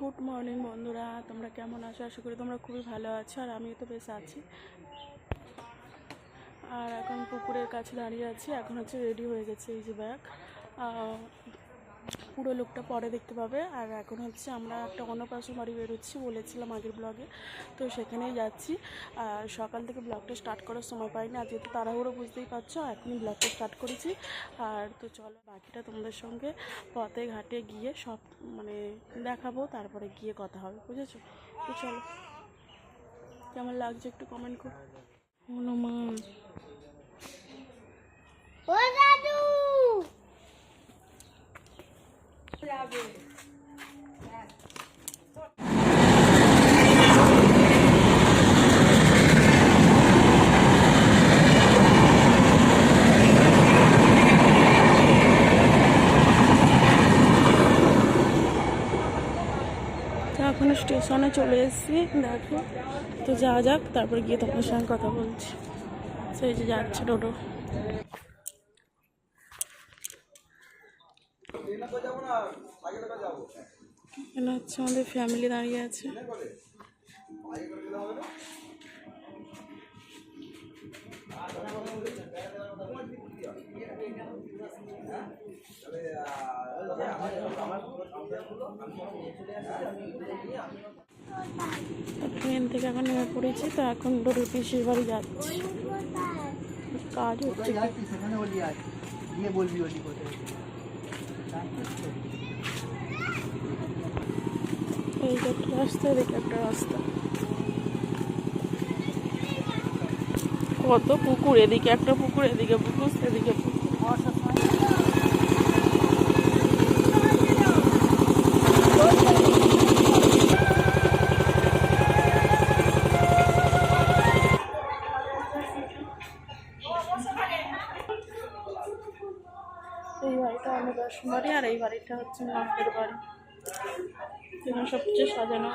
Good morning বন্ধুরা। তোমরা কেমন আছো? আশা করি তোমরা খুবই ভালো আছো, আর আমিও তো বেশ আছি। আর এখন পুকুরের কাছে দাঁড়িয়ে আছি। এখন হচ্ছে রেডি হয়ে গেছে এই যে ব্যাগ পুরো লোকটা পরে দেখতে পাবে। আর এখন হচ্ছে আমরা একটা অন্নপ্রাশন বাড়ি বেরোচ্ছি বলেছিলাম আগের ব্লগে তো সেখানেই যাচ্ছি। আর সকাল থেকে ব্লগটা স্টার্ট করার সময় পাইনি। আজকে তো তাড়াহুড়ো, বুঝতেই পারছ, এখনই ব্লগটা স্টার্ট করেছি। আর তো চলো, বাকিটা তোমাদের সঙ্গে পথে ঘাটে গিয়ে সব মানে দেখাবো, তারপরে গিয়ে কথা হবে, বুঝেছ? তো চলো, কেমন লাগছে একটু কমেন্ট করো। হনুমান ও দাদু তো এখন স্টেশনে চলে এসেছি, দেখো। তো যা যাক, তারপর গিয়ে তোমার সঙ্গে কথা বলছি। সেই যে যাচ্ছে টোটো। এখানে হচ্ছে আমাদের ফ্যামিলি দাঁড়িয়ে আছে। ট্রেন থেকে এখন নেমে পড়েছি, তো এখন ডোরের পিসির বাড়ি যাচ্ছি। কাজ হচ্ছে সেখানে এই একটা রাস্তা, এদিকে একটা রাস্তা। কত পুকুর, এদিকে একটা পুকুর, এদিকে পুকুর এদিকে পুকুর। বাড়িটা হচ্ছে মাকের বাড়ি। এখানে সবচেয়ে সাজানো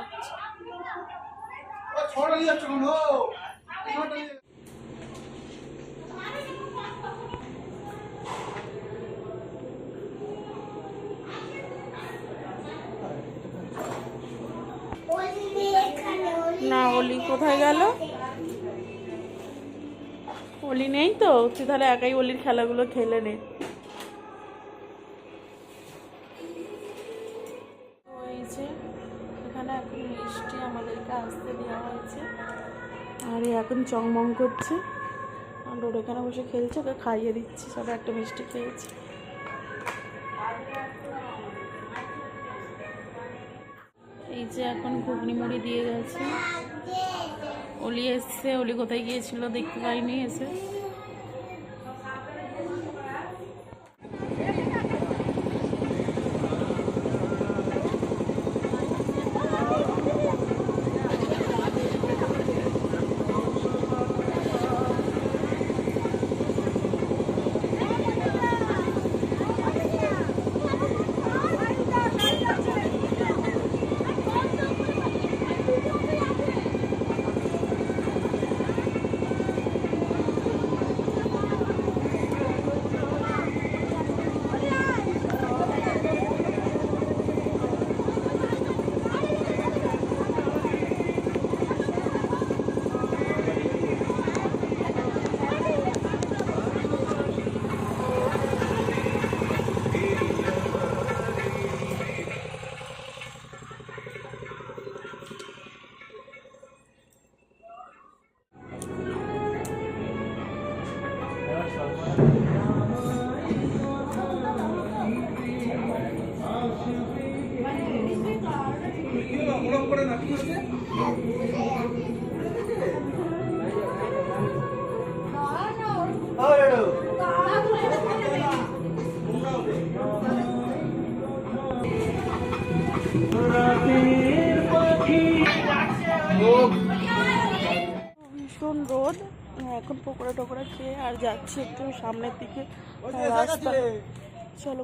না, অলি কোথায় গেল? অলি নেই তো? তুই তাহলে একাই অলির খেলাগুলো খেলে নে। এ এখন চংমং করছে। আর ওর এখানে বসে খেলছে, ওকে খাইয়ে দিচ্ছি। সবাই একটা মিষ্টি খেয়েছি। এই যে এখন ঘুগনি মুড়ি দিয়ে গেছে। অলি এসছে। অলি কোথায় গিয়েছিল দেখতে পাইনি এসে। ভীষণ রোদ। এখন পকোড়া টকোড়া খেয়ে আর যাচ্ছি একটু সামনের দিকে রাস্তা। চলো।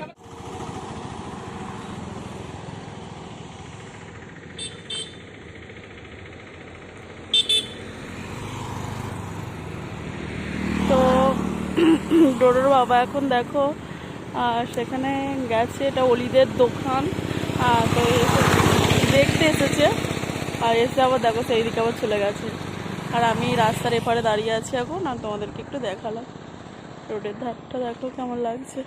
ডোডোর বাবা এখন দেখো সেখানে গেছে, এটা অলিদের দোকান তো দেখতে এসেছে, আর এসে আবার দেখো সেই দিকে আবার চলে গেছে। আর আমি রাস্তার এপারে দাঁড়িয়ে আছি এখন, আর তোমাদেরকে একটু দেখালাম। রোডের ধারটা দেখো কেমন লাগছে।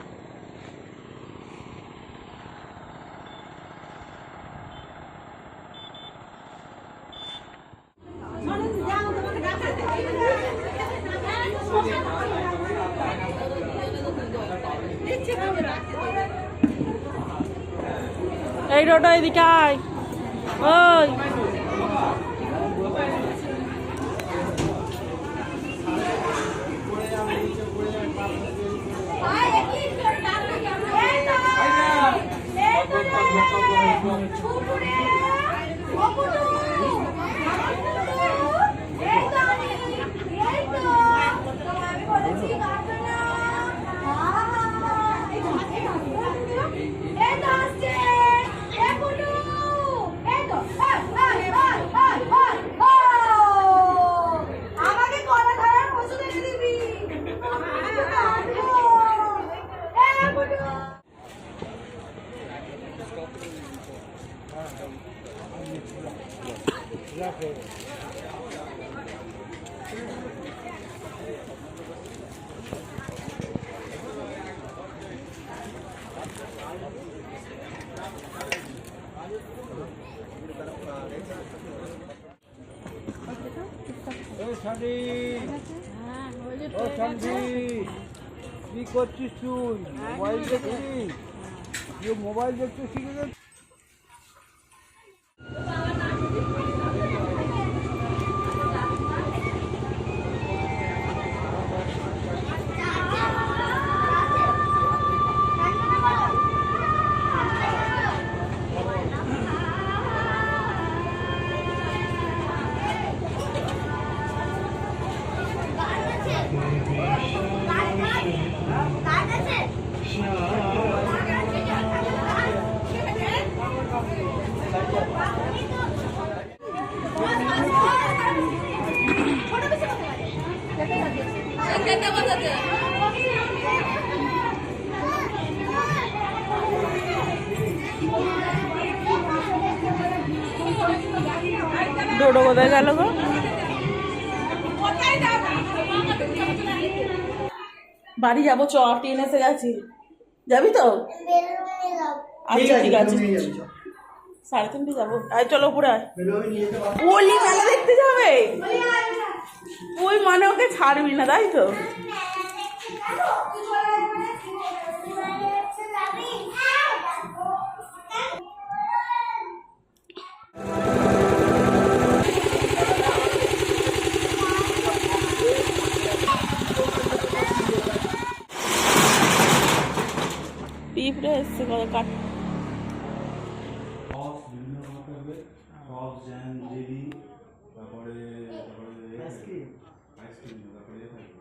এই রোডা এদিকে ওই। কি করছিস তুই? মোবাইল দেখছিস? তুই মোবাইল দেখতে শিখে গেছিস? ডোডো গেল গো। বাড়ি যাব চ ট্রেন এসে গেছি। যাবি তো? আচ্ছা ঠিক আছে। সাড়ে তিনটে যাব। আয় চলো উপরে আয়। ওলি মেলা দেখতে যাবে? ওই মানে ওকে ছাড়বি না তাই তো? পিঁপড়ে এসছে কত কাট সস বিভিন্ন রকম থাকবে সস জ্যাম জেলি তারপরে তারপরে আইসক্রিম আইসক্রিম তারপরে এ থাকবে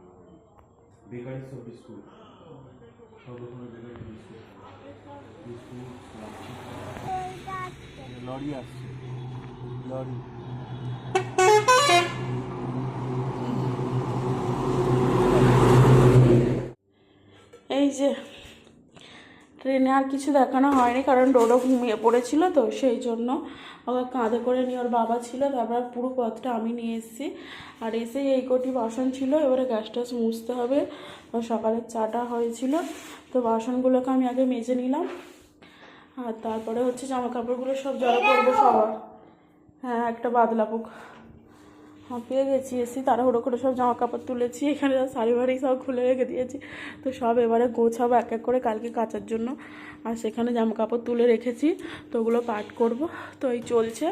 বেকারি অফ বিস্কুট সব রকমের বেকারি বিস্কুট লরি আসছে। লরি। এই যে ট্রেনে আর কিছু দেখানো হয়নি, কারণ ডোডো ঘুমিয়ে পড়েছিল তো, সেই জন্য ওকে কাঁধে করে নিয়ে ওর বাবা ছিল, তারপর পুরো পথটা আমি নিয়ে এসেছি। আর এসে এই কটি বাসন ছিল, এবারে গ্যাস টাস মুছতে হবে। সকালের চাটা হয়েছিল, তো বাসনগুলোকে আমি আগে মেজে নিলাম। আর তারপরে হচ্ছে জামা কাপড়গুলো সব জড়ো করব সবার। হ্যাঁ একটা বাদলা পোক হ্যাঁ পেয়ে গেছি, এসি তাড়াহুড়ো করে সব জামা কাপড় তুলেছি, এখানে শাড়ি বাড়ি সব খুলে রেখে দিয়েছি। তো সব এবারে গোছাবো এক এক করে কালকে কাচার জন্য। আর সেখানে জামা কাপড় তুলে রেখেছি, তো ওগুলো পাট করব। তো এই চলছে,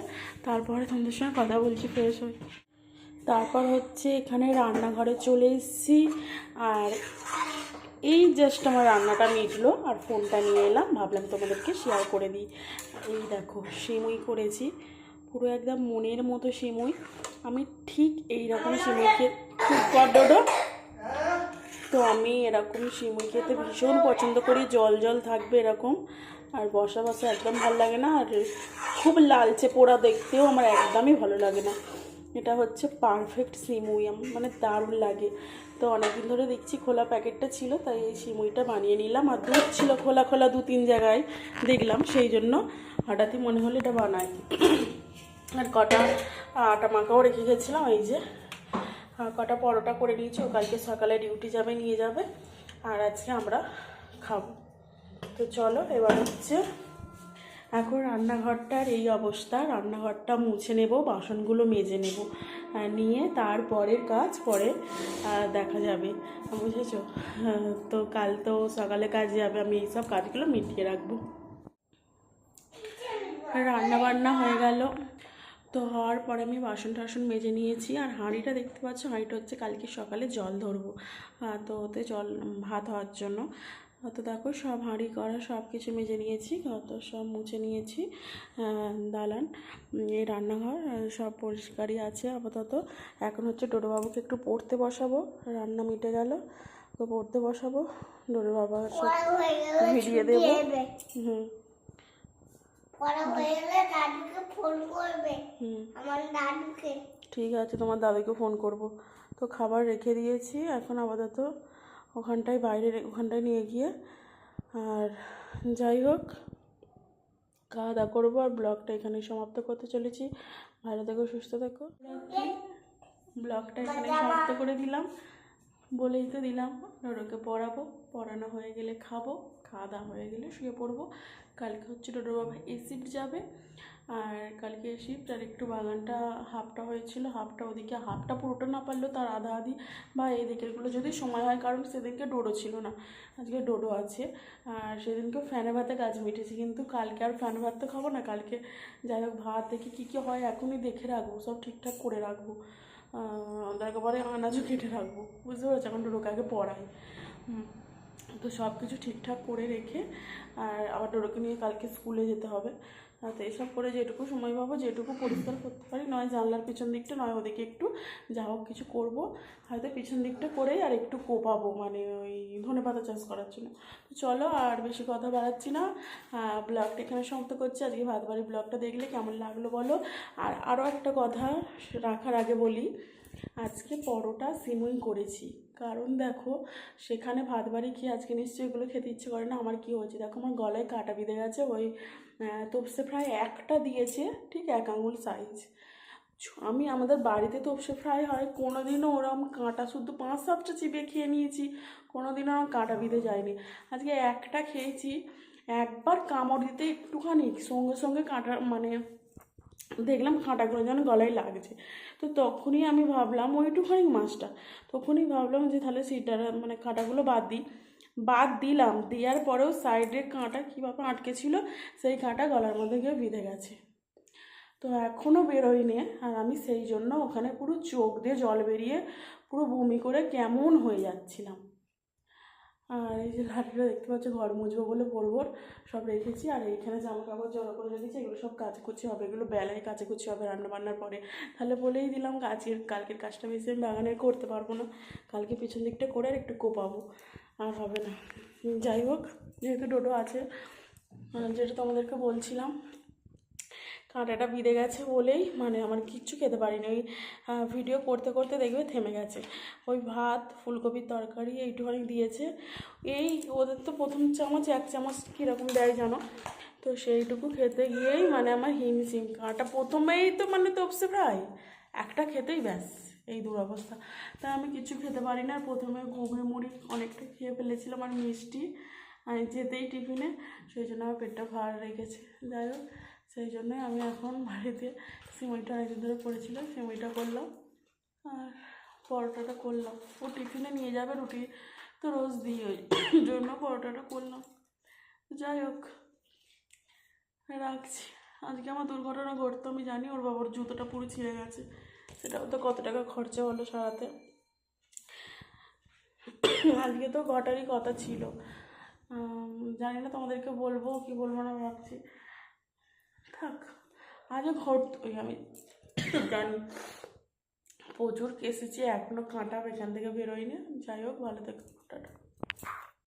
তারপরে তোমাদের সঙ্গে কথা বলছি ফ্রেশ হয়ে। তারপর হচ্ছে এখানে রান্নাঘরে চলে এসেছি, আর এই জাস্ট আমার রান্নাটা মিটলো, আর ফোনটা নিয়ে এলাম, ভাবলাম তোমাদেরকে শেয়ার করে দিই। এই দেখো, সিমুই করেছি। পুরো একদম মনের মতো সিমুই। আমি ঠিক এই রকম সিমুই চুপ কর। তো আমি এরকম সিমুই খেতে ভীষণ পছন্দ করি। জল জল থাকবে এরকম। আর বসা বসা একদম ভালো লাগে না। আর খুব লালচে পোড়া দেখতেও আমার একদমই ভালো লাগে না। এটা হচ্ছে পারফেক্ট সিমুই। মানে দারুণ লাগে। তো অনেকদিন ধরে দেখছি খোলা প্যাকেটটা ছিল, তাই এই সিমুইটা বানিয়ে নিলাম। আর দুধ ছিল খোলা খোলা দু তিন জায়গায়। দেখলাম সেই জন্য। হঠাৎই মনে হলো এটা বানাই। আর কটা, আটা মাখাও রেখে গেছিলাম, এই যে। কটা পরোটা করে নিয়েছি, ও কালকে সকালে ডিউটি যাবে, নিয়ে যাবে, আর আজকে আমরা খাব। তো চলো, এবার হচ্ছে এখন রান্নাঘরটার এই অবস্থা। রান্নাঘরটা মুছে নেব, বাসনগুলো মেজে নেব নিয়ে তারপরের কাজ, পরে দেখা যাবে। বুঝেছ? তো কাল তো সকালে কাজে যাবে, আমি এইসব কাজগুলো মিটিয়ে রাখব। রান্না বান্না হয়ে গেল। তো হওয়ার পরে আমি বাসন টাসন মেজে নিয়েছি আর হাঁড়িটা দেখতে পাচ্ছ? হাঁড়িটা হচ্ছে কালকে সকালে জল ধরবো। তো ওতে জল ভাত হওয়ার জন্য। তো দেখো সব হাঁড়ি করা সব কিছু মেজে নিয়েছি। অত সব মুছে নিয়েছি দালান এই রান্নাঘর সব পরিষ্কারই আছে আপাতত। এখন হচ্ছে ডোডোবাবুকে একটু পড়তে বসাবো। রান্না মিটে গেল তো পড়তে বসাবো। ডোডো বাবা সব পড়া ভিডিও দেবো। হুম। হয়ে গেলে দাদুকে ফোন করবে। আমার দাদুকে। ঠিক আছে তোমার দাদাকে ফোন করব। তো খাবার রেখে দিয়েছি এখন আপাতত ওখানটায় বাইরে ওখানটায় নিয়ে গিয়ে। আর যাই হোক খাওয়া দাওয়া করব আর ব্লগটা এখানে সমাপ্ত করতে চলেছি। ভালো থেকো সুস্থ থেকো। ব্লগটা এখানে সমাপ্ত করে দিলাম। বলেই তো দিলাম ডোডোকে পড়াবো পড়ানো হয়ে গেলে খাব। খাওয়া দাওয়া হয়ে গেলে শুয়ে পড়ব। কালকে হচ্ছে ডোডোর বাবা এ শিফট যাবে। আর কালকে শিফট আর একটু বাগানটা হাফটা হয়েছিল, হাফটা ওদিকে, হাফটা পুরোটা না পারলেও তার আধা আধি বা এই দিকেরগুলো যদি সময় হয়, কারণ সেদিনকে ডোডো ছিল না, আজকে ডোডো আছে। আর সেদিনকে ফ্যানে ভাতে কাজ মিটেছে, কিন্তু কালকে আর ফ্যান ভাত তো খাব না, কালকে যাই হোক ভাত দেখি কী কী হয়, এখনই দেখে রাখব, সব ঠিকঠাক করে রাখব। একেবারে আনাজও কেটে রাখব, বুঝতে পারছ? এখন ডোডোকে আগে পড়াই। তো সব কিছু ঠিকঠাক করে রেখে আর আবার ডোরোকে নিয়ে কালকে স্কুলে যেতে হবে। তো এসব করে যেটুকু সময় পাবো, যেটুকু পরিষ্কার করতে পারি, নয় জানলার পিছন দিকটা, নয় ওদিকে একটু যা হোক কিছু করব। হয়তো পিছন দিকটা করেই আর একটু কোপাবো মানে ওই ধনে পাতা চাষ করার জন্য। তো চলো আর বেশি কথা বাড়াচ্ছি না। ব্লগটা এখানে সমাপ্ত করছি। আজকে ভাত বাড়ি ব্লগটা দেখলে কেমন লাগল বলো? আর আরও একটা কথা রাখার আগে বলি, আজকে পরোটা সিমুই করেছি। কারণ দেখো, সেখানে ভাত বাড়ি খেয়ে আজকে নিশ্চয়ই এগুলো খেতে ইচ্ছে করে না। আমার কি হয়েছে? দেখো, আমার গলায় কাটা বিঁধে গেছে, ওই তোপসে ফ্রাই একটা দিয়েছে, ঠিক এক আঙুল সাইজ আমি আমাদের বাড়িতে তোপসে ফ্রাই হয় কোনো দিনও ওরম কাঁটা শুদ্ধ পাঁচ সাতটা চিবিয়ে খেয়ে নিয়েছি কোনো দিনও আমার কাঁটা বিঁধে যায়নি। আজকে একটা খেয়েছি, একবার কামড় দিতে একটুখানি, সঙ্গে সঙ্গে কাঁটা মানে দেখলাম কাঁটাগুলো যেন গলায় লাগছে। তো তখনই আমি ভাবলাম, ওইটুখানি মাছটা, তখনই ভাবলাম যে তাহলে সিটার মানে কাঁটাগুলো বাদ দিই। বাদ দিলাম। দেওয়ার পরেও সাইডের কাঁটা কীভাবে আটকে ছিল, সেই কাঁটা গলার মধ্যে গিয়ে বিঁধে গেছে। তো এখনও বেরোয়নি আর আমি সেই জন্য ওখানে পুরো চোখ দিয়ে জল বেরিয়ে পুরো বমি করে কেমন হয়ে যাচ্ছিলাম। আর এই যে লাঠিটা দেখতে পাচ্ছ, ঘর মুছবো বলে পরবর সব রেখেছি। আর এইখানে জামা কাপড় জড়ো করে রেখেছি, এগুলো সব কাচাকুচি হবে, এগুলো বেলায় কাচাকুচি হবে রান্না বান্নার পরে। তাহলে বলেই দিলাম, কাজের, কালকের কাজটা বেশি আমি বাগানের করতে পারব না। কালকে পিছন দিকটা করে আর একটু কোপাবো। আর হবে না। যাই হোক, যেহেতু ডোডো আছে যেটা তোমাদেরকে বলছিলাম, কাঁটাটা বিঁধে গেছে বলেই মানে আমার কিচ্ছু খেতে পারিনি। ওই ভিডিও করতে করতে দেখবে থেমে গেছে। ওই ভাত, ফুলকপির তরকারি এইটুখানি দিয়েছে। এই ওদের তো প্রথম চামচ, এক চামচ কীরকম দেয় জানো? তো সেইটুকু খেতে গিয়েই মানে আমার হিমশিম। কাঁটা প্রথমেই তো মানে তপসে ফ্রাই, একটা খেতেই ব্যাস। এই দুরবস্থা। তাই আমি কিছু খেতে পারি না। প্রথমে ঘুগনি, মুড়ি অনেকটা খেয়ে ফেলেছিলাম আর মিষ্টি। যেতেই টিফিনে, সেই জন্য আমার পেটটা ভার রেখেছে। যাই হোক, সেই জন্যই আমি এখন বাড়িতে সিমইটা অনেকদিন ধরে পড়েছিল সিমইটা করলাম আর পরোটাটা করলাম। ও টিফিনে নিয়ে যাবে রুটি তো রোজ দিই ওই জন্য পরোটাটা করলাম। যাই হোক, রাখছি। আজকে আমার দুর্ঘটনা ঘটতো, আমি জানি, ওর বাবার জুতোটা পুরো ছিঁড়ে গেছে। সেটাও তো কত টাকা খরচা হলো সারাতে? আজকে তো ঘটারই কথা ছিল। জানি না তোমাদেরকে বলব কি বলব না ভাবছি। থাক, আজও ঘট ওই আমি জানি। প্রচুর কেসেছি এখনও কাঁটা এখান থেকে বেরোয়নি। যাই হোক, ভালো থেকো, টাটা।